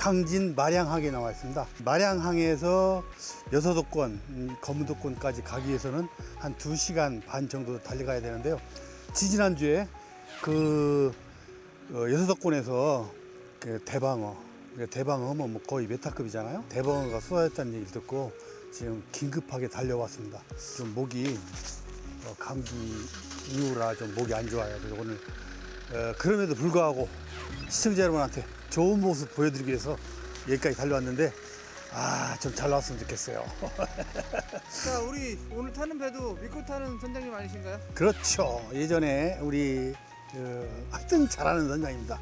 강진 마량항에 나와 있습니다. 마량항에서 여서도권, 음, 거무도권까지 가기 위해서는 한 2시간 반 정도 달려가야 되는데요. 지지난주에 그 어, 여서도권에서 그 대방어, 그 대방어 뭐 거의 메타급이잖아요. 대방어가 쏟아졌다는 얘기를 듣고 지금 긴급하게 달려왔습니다. 좀 목이 어, 감기 이후라 좀 목이 안 좋아요. 그래서 오늘 어, 그럼에도 불구하고 시청자 여러분한테 좋은 모습 보여드리기 위해서 여기까지 달려왔는데 아 좀 잘 나왔으면 좋겠어요. 자, 우리 오늘 타는 배도 믿고 타는 선장님 아니신가요? 그렇죠. 예전에 우리 어, 하여튼 잘하는 선장입니다.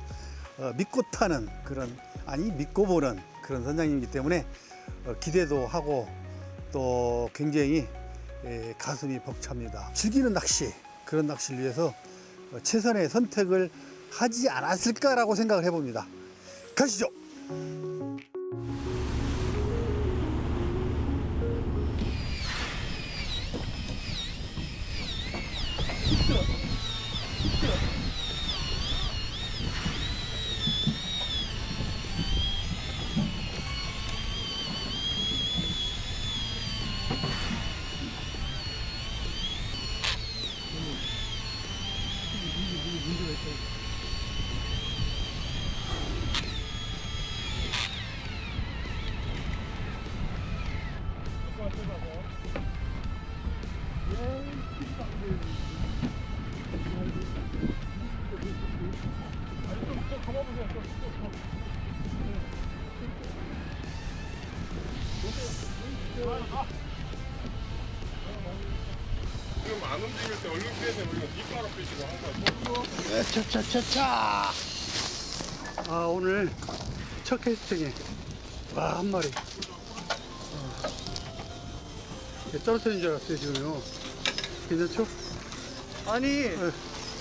어, 믿고 타는 그런 아니 믿고 보는 그런 선장님이기 때문에 어, 기대도 하고 또 굉장히 에, 가슴이 벅찹니다. 즐기는 낚시 그런 낚시를 위해서 어, 최선의 선택을 하지 않았을까라고 생각을 해봅니다. 가시죠. 지금 안 움직일 때 얼른 빼서 우리가 밑바로 빼시고 항상 차차차차. 아 오늘 첫 캐스팅에 와 한 마리. 어. 이게 떨어뜨린 줄 알았어요 지금요. 괜찮죠? 아니, 네.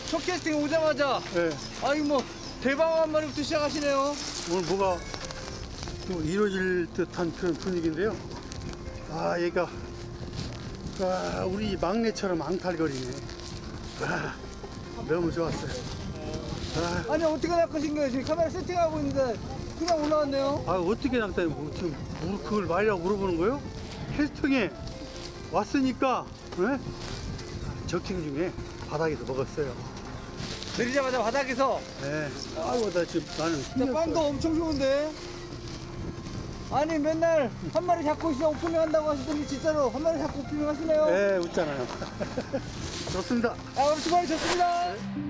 첫 캐스팅 오자마자 네. 아니 뭐 대방어 한 마리부터 시작하시네요. 오늘 뭐가 뭐 이루어질 듯한 그런 분위기인데요. 아 얘가 와 우리 막내처럼 앙탈거리네. 아 너무 좋았어요. 아, 아니 어떻게 낚으신 거예요? 지금 카메라 세팅하고 있는데 그냥 올라왔네요. 아 어떻게 낚다니 뭐 지금 뭐 그걸 말이라고 물어보는 거예요? 캐스팅에 왔으니까 네? 적팅 중에 바닥에서 먹었어요. 내리자마자 바닥에서 네. 아이고 나 지금 나는. 빵도 엄청 좋은데. 아니 맨날 한 마리 잡고 있어 오프닝 한다고 하시더니 진짜로 한 마리 잡고 오프닝 하시네요. 네 웃잖아요. 좋습니다. 아 오늘 수고하셨습니다.